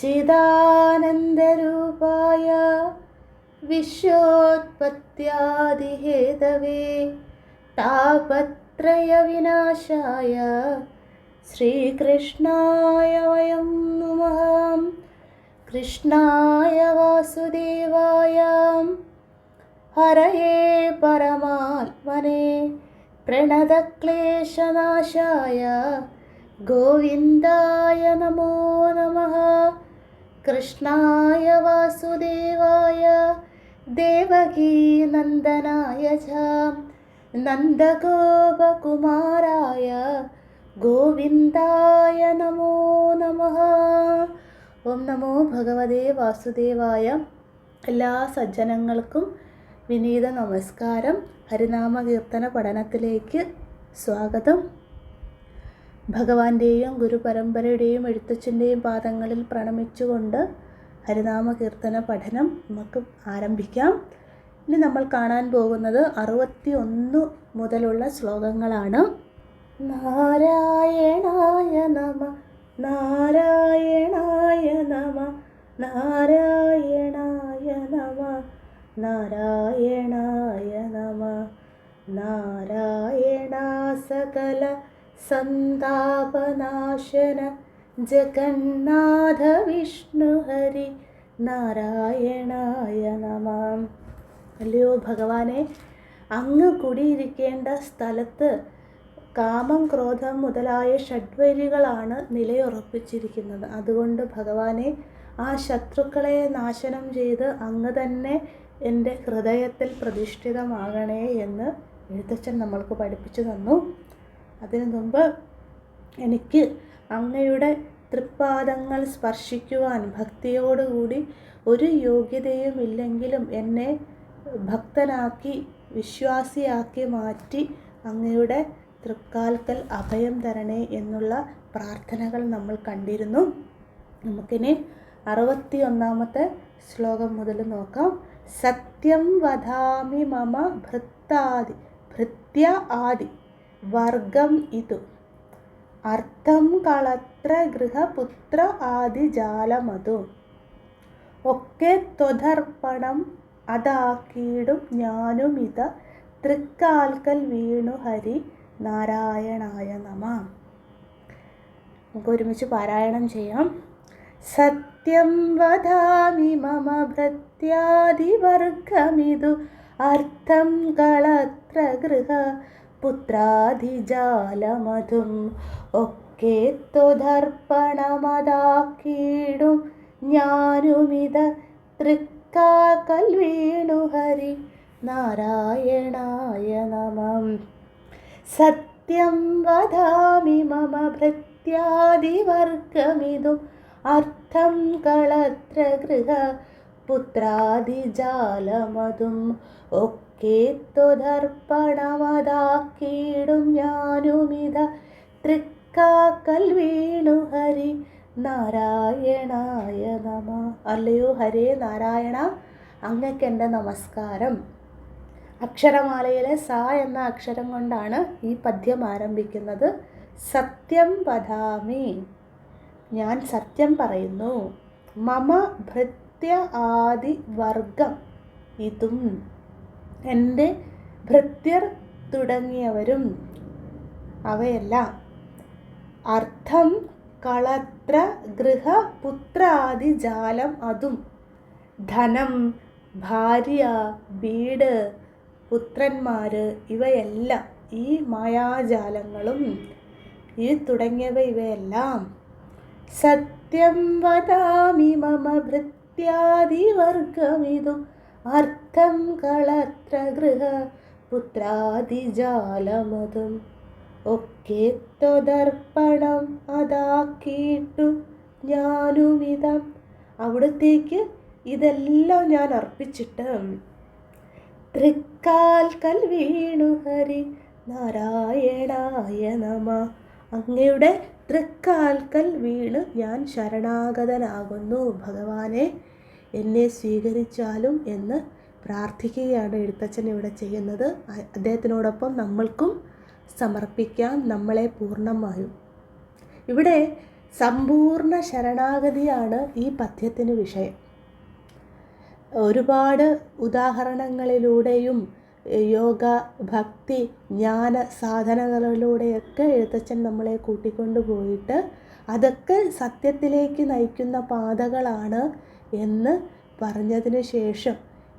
सच्चिदानन्दरूपाय विश्वोत्पत्यादिहेतवे तापत्रयविनाशाय श्रीकृष्णाय वयं नमः। कृष्णाय वासुदेवाय हरये परमात्मने प्रणतक्लेशनाशाय गोविन्दाय नमो नमः। കൃഷ്ണായ വാസുദേവായ ദേവകീനന്ദനായ ച നന്ദഗോപകുമാരായ ഗോവിന്ദായ നമോ നമ. ഓം നമോ ഭഗവതേ വാസുദേവായ എല്ലാ സജ്ജനങ്ങൾക്കും വിനീത നമസ്കാരം. ഹരിനാമ കീർത്തന പഠനത്തിലേക്ക് സ്വാഗതം. ഭഗവാന്റെയും ഗുരുപരമ്പരയുടെയും എഴുത്തച്ഛന്റെയും പാദങ്ങളിൽ പ്രണമിച്ചുകൊണ്ട് ഹരിനാമ കീർത്തന പഠനം നമുക്ക് ആരംഭിക്കാം. ഇനി നമ്മൾ കാണാൻ പോകുന്നത് അറുപത്തി ഒന്ന് മുതലുള്ള ശ്ലോകങ്ങളാണ്. നാരായണായ നമ നാരായണായ നമ നാരായണായ നമ നാരായണായ നമ നാരായണ സകല സന്താപനാശന ജഗന്നാഥ വിഷ്ണുഹരി നാരായണായ നമാം. അല്ലയോ ഭഗവാനെ അങ്ങ് കുടിയിരിക്കേണ്ട സ്ഥലത്ത് കാമം ക്രോധം മുതലായ ഷഡ്വരികളാണ് നിലയുറപ്പിച്ചിരിക്കുന്നത്. അതുകൊണ്ട് ഭഗവാനെ ആ ശത്രുക്കളെ നാശനം ചെയ്ത് അങ്ങ് തന്നെ എന്റെ ഹൃദയത്തിൽ പ്രതിഷ്ഠിതമാകണേ എന്ന് എഴുത്തച്ഛൻ നമ്മൾക്ക് പഠിപ്പിച്ചു തന്നു. അതിനു മുമ്പ് എനിക്ക് അങ്ങയുടെ തൃപ്പാദങ്ങൾ സ്പർശിക്കുവാൻ ഭക്തിയോടുകൂടി ഒരു യോഗ്യതയും ഇല്ലെങ്കിലും എന്നെ ഭക്തനാക്കി വിശ്വാസിയാക്കി മാറ്റി അങ്ങയുടെ തൃക്കാൽക്കൽ അഭയം തരണേ എന്നുള്ള പ്രാർത്ഥനകൾ നമ്മൾ കണ്ടിരുന്നു. നമുക്കിനി അറുപത്തി ഒന്നാമത്തെ ശ്ലോകം മുതൽ നോക്കാം. സത്യം വധാമി മമ ഭൃത്താദി ഭൃത്യ ആദി. വർഗം ഇതു. അർത്ഥം കളത്ര ഗൃഹപുത്ര ആദിജാലമതു. ഒക്കെ ത്വതർപ്പണം അതാക്കിയിടും ഞാനുമിത തൃക്കാൽക്കൽ വീണു ഹരി നാരായണായ നമ. നമുക്ക് ഒരുമിച്ച് പാരായണം ചെയ്യാം. സത്യം വധാമി മമ ഭൃത്യാദിവർഗമിതു. അർത്ഥം കളത്ര ഗൃഹ പുത്രാധിജാലമധും ഒക്കെ ത്വതർപ്പണമതാക്കിയിടും. ഞാനുമിത തൃക്കാക്കൽ വീണു ഹരി നാരായണായ നമം. സത്യം വധാമി മമ ഭൃത്യാദിവർഗമിതും. അർത്ഥം കളത്ര ഗൃഹ പുത്രാദിജാലമതും ഒക്കെ ത്വതർപ്പണമതാക്കിയിടും ഞാനുമിത. തൃക്കാക്കൽ വീണു ഹരി നാരായണായ നമ. അല്ലയോ ഹരേ നാരായണ. അങ്ങക്കെന്റെ നമസ്കാരം. അക്ഷരമാലയിലെ സ എന്ന അക്ഷരം കൊണ്ടാണ് ഈ പദ്യം ആരംഭിക്കുന്നത്. സത്യം പദാമി ഞാൻ സത്യം പറയുന്നു. മമ ഭൃത്യ ആദി വർഗം. ഇതും എന്റെ ഭൃത്യർ തുടങ്ങിയവരും അവയെല്ലാം അർത്ഥം കളത്ര ഗൃഹ പുത്രാദി ജാലം അതും. ധനം ഭാര്യ വീട് പുത്രന്മാർ ഇവയെല്ലാം ഈ മായാജാലങ്ങളും ഈ തുടങ്ങിയവ ഇവയെല്ലാം. സത്യം വദാമി മമ ഭൃത്യാദിവർഗമിതു അർത്ഥം കളത്ര ഗൃഹ പുത്രാതിജാലമതും ഒക്കെ ത്വതർപ്പണം അതാക്കിയിട്ടു ഞാനുമിതം. അവിടത്തേക്ക് ഇതെല്ലാം ഞാൻ അർപ്പിച്ചിട്ട് തൃക്കാൽക്കൽ വീണു ഹരി നാരായണായ നമ അങ്ങയുടെ തൃക്കാൽക്കൽ വീണ് ഞാൻ ശരണാഗതനാകുന്നു ഭഗവാനെ. എന്നെ സ്വീകരിച്ചാലും എന്ന് പ്രാർത്ഥിക്കുകയാണ് എഴുത്തച്ഛൻ ഇവിടെ ചെയ്യുന്നത്. അദ്ദേഹത്തിനോടൊപ്പം നമ്മൾക്കും സമർപ്പിക്കാം നമ്മളെ പൂർണമായും. ഇവിടെ സമ്പൂർണ ശരണാഗതിയാണ് ഈ പദ്യത്തിന് വിഷയം. ഒരുപാട് ഉദാഹരണങ്ങളിലൂടെയും യോഗ ഭക്തി ജ്ഞാന സാധനകളിലൂടെയൊക്കെ എഴുത്തച്ഛൻ നമ്മളെ കൂട്ടിക്കൊണ്ടു പോയിട്ട് അതൊക്കെ സത്യത്തിലേക്ക് നയിക്കുന്ന പാതകളാണ് എന്ന് പറഞ്ഞതിന് ശേഷം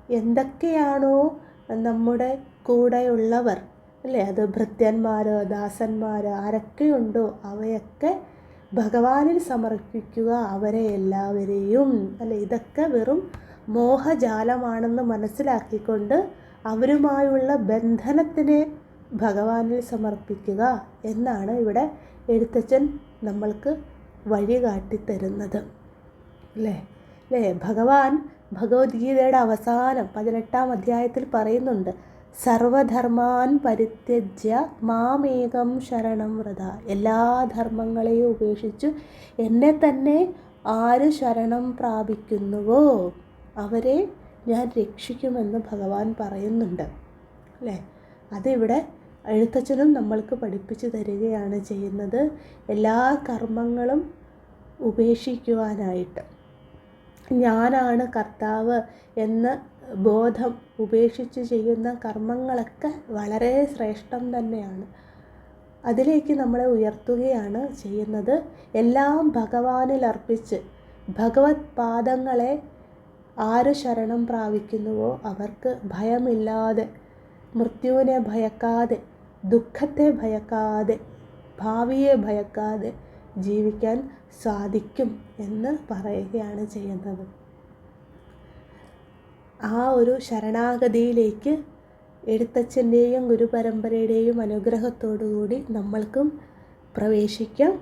എന്തൊക്കെയാണോ നമ്മുടെ കൂടെയുള്ളവർ അല്ലേ? അത് ഭൃത്യന്മാർ ദാസന്മാർ ആരൊക്കെയുണ്ടോ അവയൊക്കെ ഭഗവാനിൽ സമർപ്പിക്കുക അവരെ എല്ലാവരെയും അല്ലെ? ഇതൊക്കെ വെറും മോഹജാലമാണെന്ന് മനസ്സിലാക്കിക്കൊണ്ട് അവരുമായുള്ള ബന്ധനത്തിനെ ഭഗവാനിൽ സമർപ്പിക്കുക എന്നാണ് ഇവിടെ എഴുത്തച്ഛൻ നമ്മൾക്ക് വഴി കാട്ടിത്തരുന്നത് അല്ലേ? അല്ലേ ഭഗവാൻ ഭഗവത്ഗീതയുടെ അവസാനം പതിനെട്ടാം അധ്യായത്തിൽ പറയുന്നുണ്ട് സർവധർമാൻ പരിത്യജ്യ മാമേകം ശരണം വ്രത. എല്ലാ ധർമ്മങ്ങളെയും ഉപേക്ഷിച്ചു എന്നെ തന്നെ ആര് ശരണം പ്രാപിക്കുന്നുവോ അവരെ ഞാൻ രക്ഷിക്കുമെന്ന് ഭഗവാൻ പറയുന്നുണ്ട്. അല്ലേ അതിവിടെ എഴുത്തച്ഛനും നമ്മൾക്ക് പഠിപ്പിച്ചു തരികയാണ് ചെയ്യുന്നത് എല്ലാ കർമ്മങ്ങളും ഉപേക്ഷിക്കുവാനായിട്ട്. ഞാനാണ് കർത്താവ് എന്ന് ബോധം ഉപേക്ഷിച്ച് ചെയ്യുന്ന കർമ്മങ്ങളൊക്കെ വളരെ ശ്രേഷ്ഠം തന്നെയാണ്. അതിലേക്ക് നമ്മളെ ഉയർത്തുകയാണ് ചെയ്യുന്നത്. എല്ലാം ഭഗവാനിൽ അർപ്പിച്ച് ഭഗവത് പാദങ്ങളെ ആര് ശരണം പ്രാപിക്കുന്നുവോ അവർക്ക് ഭയമില്ലാതെ മൃത്യുവിനെ ഭയക്കാതെ ദുഃഖത്തെ ഭയക്കാതെ ഭാവിയെ ഭയക്കാതെ ജീവിക്കാൻ സാധിക്കും എന്ന് പറയുകയാണ് ചെയ്യുന്നത്. ആ ഒരു ശരണാഗതിയിലേക്ക് എഴുത്തച്ഛന്റെയും ഗുരുപരമ്പരയുടെയും അനുഗ്രഹത്തോടുകൂടി നമ്മൾക്കും പ്രവേശിക്കാം.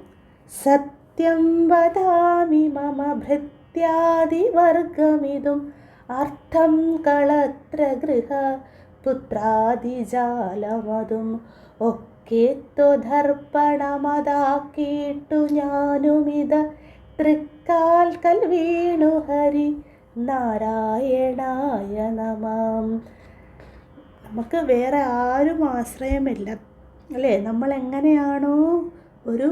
സത്യം വദാമി മമ ഭൃത്യാദിവർഗമിതും അർത്ഥം കളത്ര ഗൃഹ പുത്രാദിജാലമതും ഒക്കെ ത്വധർപ്പണമതാക്കിയിട്ടു ഞാനുമിത തൃക്കാൽക്കൽ വീണു ഹരി നാരായണായ നമാം നമുക്ക് വേറെ ആരും ആശ്രയമില്ല അല്ലേ? നമ്മൾ എങ്ങനെയാണോ ഒരു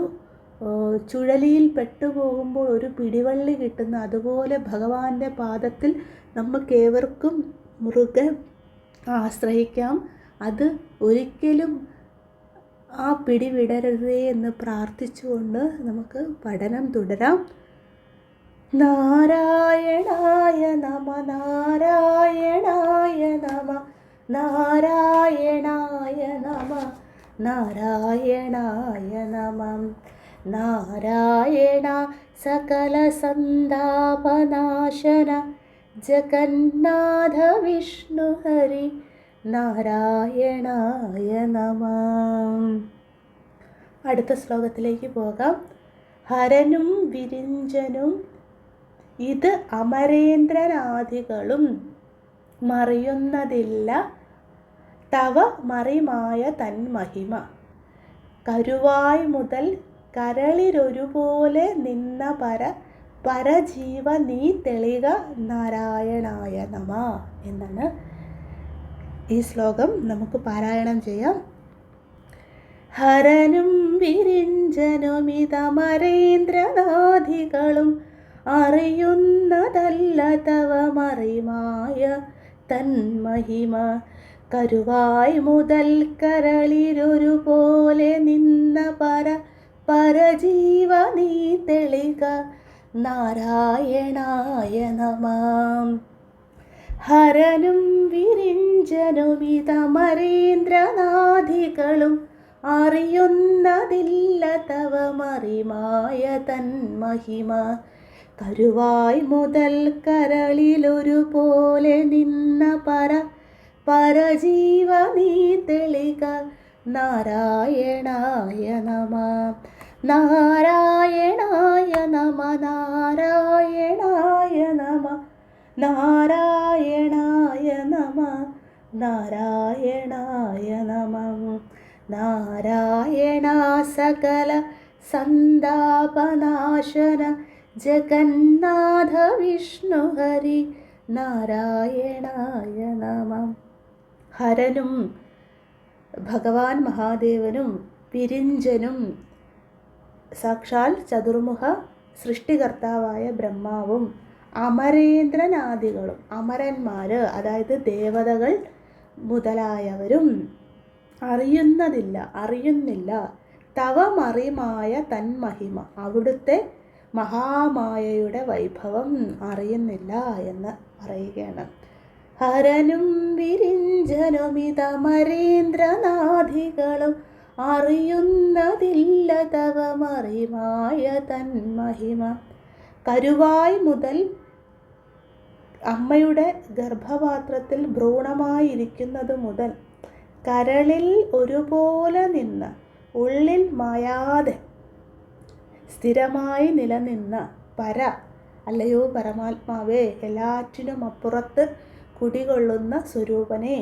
ചുഴലിയിൽ പെട്ടുപോകുമ്പോൾ ഒരു പിടിവള്ളി കിട്ടുന്ന അതുപോലെ ഭഗവാന്റെ പാദത്തിൽ നമുക്കേവർക്കും മുറുകെ ആശ്രയിക്കാം. അത് ഒരിക്കലും ആ പിടി വിടരുതേ എന്ന് പ്രാർത്ഥിച്ചുകൊണ്ട് നമുക്ക് പഠനം തുടരാം. നാരായണായ നമ നാരായണായ നമ നാരായണായ നമ നാരായണായ നമ. നാരായണ സകല സന്താപനാശന ജഗന്നാഥ വിഷ്ണു ഹരി നാരായണായ നമ. അടുത്ത ശ്ലോകത്തിലേക്ക് പോകാം. ഹരനും വിരിഞ്ചനും ഇത് അമരേന്ദ്രനാദികളും മറിയുന്നതില്ല. തവ മറിമായ തന്മഹിമ കരുവായ് മുതൽ കരളിലൊരുപോലെ നിന്ന പര പരജീവ നീ തെളിക നാരായണായ നമ എന്നാണ് ഈ ശ്ലോകം നമുക്ക് പാരായണം ചെയ്യാം. ഹരനും വിരിഞ്ചനുമിതമരേന്ദ്രനാഥികളും അറിയുന്നതല്ല തവ മറിമായ തന്മഹിമ കരുവായ് മുതൽ കരളിലൊരുപോലെ നിന്ന പര പരജീവ നീ തെളിക. നാരായണായ നമാം. ഹരനും വിരിഞ്ചനുമിതമരേന്ദ്രനാഥികളും അറിയുന്നതില്ല തവ മറിമായ തന്മഹിമ കരുവായ് മുതൽ കരളിലൊരു പോലെ നിന്ന പര പരജീവ നീ തെളിക. നാരായണായ നമ നാരായണായ നമ നാരായണായ നമ. നാരായണായ നമ. നാരായണായ നമം. നാരായണ സകല സന്താപനാശന. ജഗന്നാഥ വിഷ്ണു ഹരി. നാരായണായ നമ. ഹരനും ഭഗവാൻ മഹാദേവനും പിരിഞ്ചനും സാക്ഷാൽ ചതുർമുഖ സൃഷ്ടികർത്താവായ ബ്രഹ്മാവും അമരേന്ദ്രനാദികളും അമരന്മാർ അതായത് ദേവതകൾ മുതലായവരും അറിയുന്നതില്ല അറിയുന്നില്ല. തവമറിമായ തന്മഹിമ അവിടുത്തെ മഹാമായയുടെ വൈഭവം അറിയുന്നില്ല എന്ന് പറയുകയാണ്. ഹരനും വിരിഞ്ചനുമിതമരേന്ദ്രനാഥികളും അറിയുന്നതില്ല തവമറിമായ തന്മഹിമ. കരുവായ് മുതൽ അമ്മയുടെ ഗർഭപാത്രത്തിൽ ഭ്രൂണമായിരിക്കുന്നത് മുതൽ കരളിൽ ഒരുപോലെ നിന്ന് ഉള്ളിൽ മായാതെ സ്ഥിരമായി നിലനിന്ന പര അല്ലയോ പരമാത്മാവേ എല്ലാറ്റിനും അപ്പുറത്ത് കുടികൊള്ളുന്ന സ്വരൂപനെ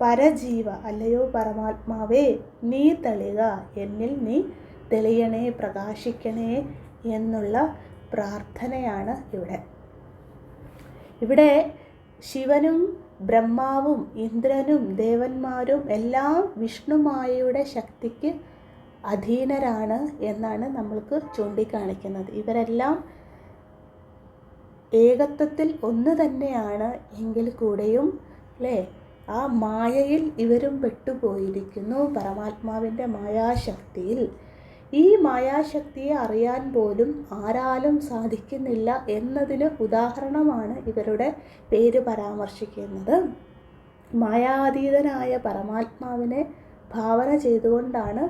പരജീവ അല്ലയോ പരമാത്മാവേ നീ തെളിക എന്നിൽ നീ തെളിയണേ പ്രകാശിക്കണേ എന്നുള്ള പ്രാർത്ഥനയാണ് ഇവിടെ. ഇവിടെ ശിവനും ബ്രഹ്മാവും ഇന്ദ്രനും ദേവന്മാരും എല്ലാം വിഷ്ണുമായയുടെ ശക്തിക്ക് അധീനരാണ് എന്നാണ് നമ്മൾക്ക് ചൂണ്ടിക്കാണിക്കുന്നത്. ഇവരെല്ലാം ഏകത്വത്തിൽ ഒന്ന് തന്നെയാണ് എങ്കിൽ കൂടെയും അല്ലേ? ആ മായയിൽ ഇവരും പെട്ടുപോയിരിക്കുന്നു. പരമാത്മാവിന്റെ മായാശക്തിയിൽ ഈ മായാശക്തിയെ അറിയാൻ പോലും ആരാലും സാധിക്കുന്നില്ല എന്നതിന് ഉദാഹരണമാണ് ഇവരുടെ പേര് പരാമർശിക്കുന്നത്. മായാതീതനായ പരമാത്മാവിനെ ഭാവന ചെയ്തുകൊണ്ടാണ്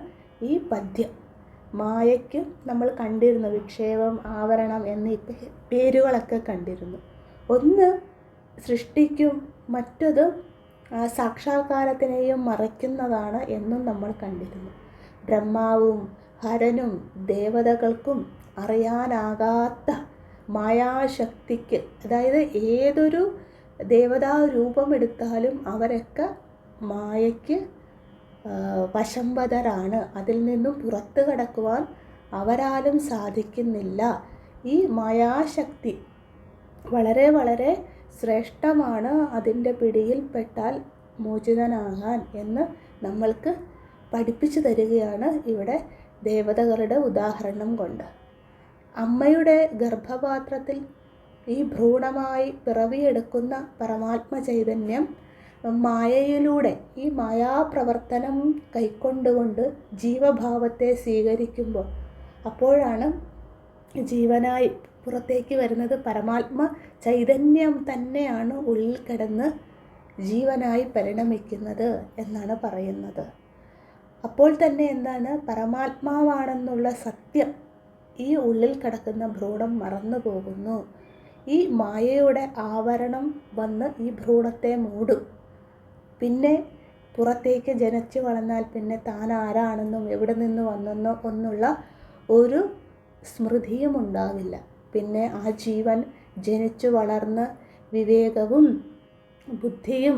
ഈ പദ്യം. മായയ്ക്ക് നമ്മൾ കണ്ടിരുന്നു വിക്ഷേപം ആവരണം എന്നീ പേരുകളൊക്കെ കണ്ടിരുന്നു. ഒന്ന് സൃഷ്ടിക്കും മറ്റത് സാക്ഷാത്കാരത്തിനെയും മറയ്ക്കുന്നതാണ് എന്നും നമ്മൾ കണ്ടിരുന്നു. ബ്രഹ്മാവും ഹരനും ദേവതകൾക്കും അറിയാനാകാത്ത മായാശക്തിക്ക് അതായത് ഏതൊരു ദേവതാ രൂപമെടുത്താലും അവരൊക്കെ മായയ്ക്ക് വശംവതരാണ്. അതിൽ നിന്നും പുറത്തു കടക്കുവാൻ അവരാലും സാധിക്കുന്നില്ല. ഈ മായാശക്തി വളരെ വളരെ ശ്രേഷ്ഠമാണ്. അതിന്റെ പിടിയിൽപ്പെട്ടാൽ മോചിതനാകാൻ എന്ന് നമ്മൾക്ക് പഠിപ്പിച്ചു തരികയാണ് ഇവിടെ ദേവതകളുടെ ഉദാഹരണം കൊണ്ട്. അമ്മയുടെ ഗർഭപാത്രത്തിൽ ഈ ഭ്രൂണമായി പിറവിയെടുക്കുന്ന പരമാത്മ ചൈതന്യം മായയിലൂടെ ഈ മായാപ്രവർത്തനം കൈക്കൊണ്ടുകൊണ്ട് ജീവഭാവത്തെ സ്വീകരിക്കുമ്പോൾ അപ്പോഴാണ് ജീവനായി പുറത്തേക്ക് വരുന്നത് പരമാത്മ ചൈതന്യം തന്നെയാണ് ഉള്ളിൽ കിടന്ന് ജീവനായി പരിണമിക്കുന്നത് എന്നാണ് പറയുന്നത്. അപ്പോൾ തന്നെ എന്താണ്? പരമാത്മാവാണെന്നുള്ള സത്യം ഈ ഉള്ളിൽ കിടക്കുന്ന ഭ്രൂണം മറന്നു പോകുന്നു. ഈ മായയുടെ ആവരണം വന്ന് ഈ ഭ്രൂണത്തെ മൂടും. പിന്നെ പുറത്തേക്ക് ജനിച്ചു വളർന്നാൽ പിന്നെ താൻ ആരാണെന്നും എവിടെ നിന്ന് വന്നെന്നോ ഒന്നുള്ള ഒരു സ്മൃതിയും ഉണ്ടാവില്ല. പിന്നെ ആ ജീവൻ ജനിച്ചു വളർന്ന് വിവേകവും ബുദ്ധിയും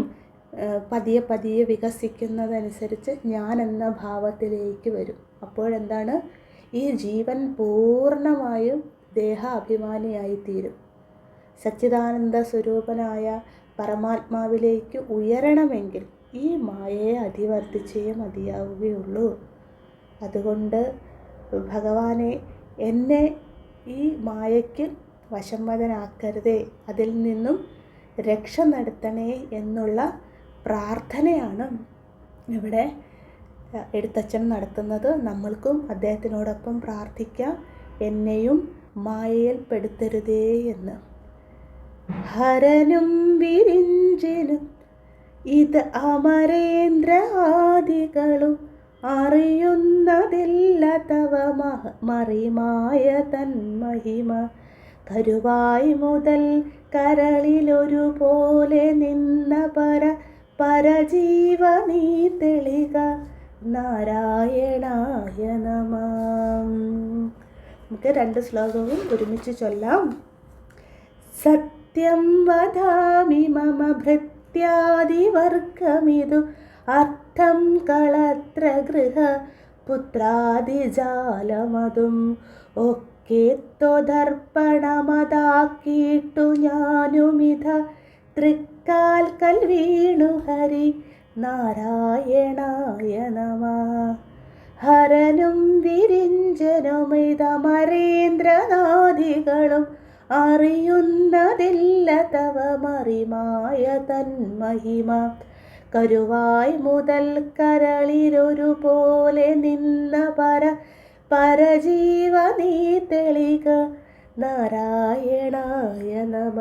പതിയെ പതിയെ വികസിക്കുന്നതനുസരിച്ച് ഞാൻ എന്ന ഭാവത്തിലേക്ക് വരും. അപ്പോഴെന്താണ്? ഈ ജീവൻ പൂർണമായും ദേഹാഭിമാനിയായി തീരും സച്ചിദാനന്ദ സ്വരൂപനായ പരമാത്മാവിലേക്ക് ഉയരണമെങ്കിൽ ഈ മായയെ അതിവർത്തിച്ചേ മതിയാവുകയുള്ളൂ. അതുകൊണ്ട് ഭഗവാനെ എന്നെ ഈ മായയ്ക്ക് വശംവദനാക്കരുതേ അതിൽ നിന്നും രക്ഷ നടത്തണേ എന്നുള്ള പ്രാർത്ഥനയാണ് ഇവിടെ എഴുത്തച്ഛൻ നടത്തുന്നത്. നമ്മൾക്കും അദ്ദേഹത്തിനോടൊപ്പം പ്രാർത്ഥിക്കാം. എന്നെയും മായയിൽപ്പെടുത്തരുതേ എന്ന്. ഹരനും വിരിഞ്ചിനും ഇത് അമരേന്ദ്ര ആദികളും അറിയുന്നതില്ല തവ മഹ മറിമായ തന്മഹിമ കരുവായി മുതൽ കരളിലൊരു പോലെ നിന്ന പര പരജീവ നീ തെളിക നാരായണായ നമ നമുക്ക് രണ്ട് ശ്ലോകവും ഒരുമിച്ച് ചൊല്ലാം. സത്യം വധാമി മമ ഭൃത്യാദിവർഗമിതു അർത്ഥം കളത്ര ഗൃഹ പുത്രാദിജാലമതും ഒക്കെ ത്വദർപ്പണമതാക്കിയിട്ടു ഞാനുമിത തൃക്കാൽക്കൽ വീണു ഹരി നാരായണായ നമ ഹരനും വിരിഞ്ചനുമിതമരേന്ദ്രനാദികളും അറിയുന്നതില്ല തവ മറിമായ തന്മഹിമ കരുവായ് മുതൽ കരളിലൊരുപോലെ നിന്ന പര പരജീവ നീ തെളിക നാരായണായ നമ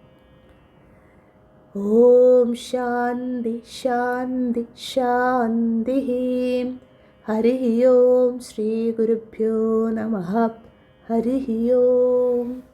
ॐ शान्ति शान्ति शान्तिः। हरिः ओं श्रीगुरुभ्यो नमः। हरिः ओम्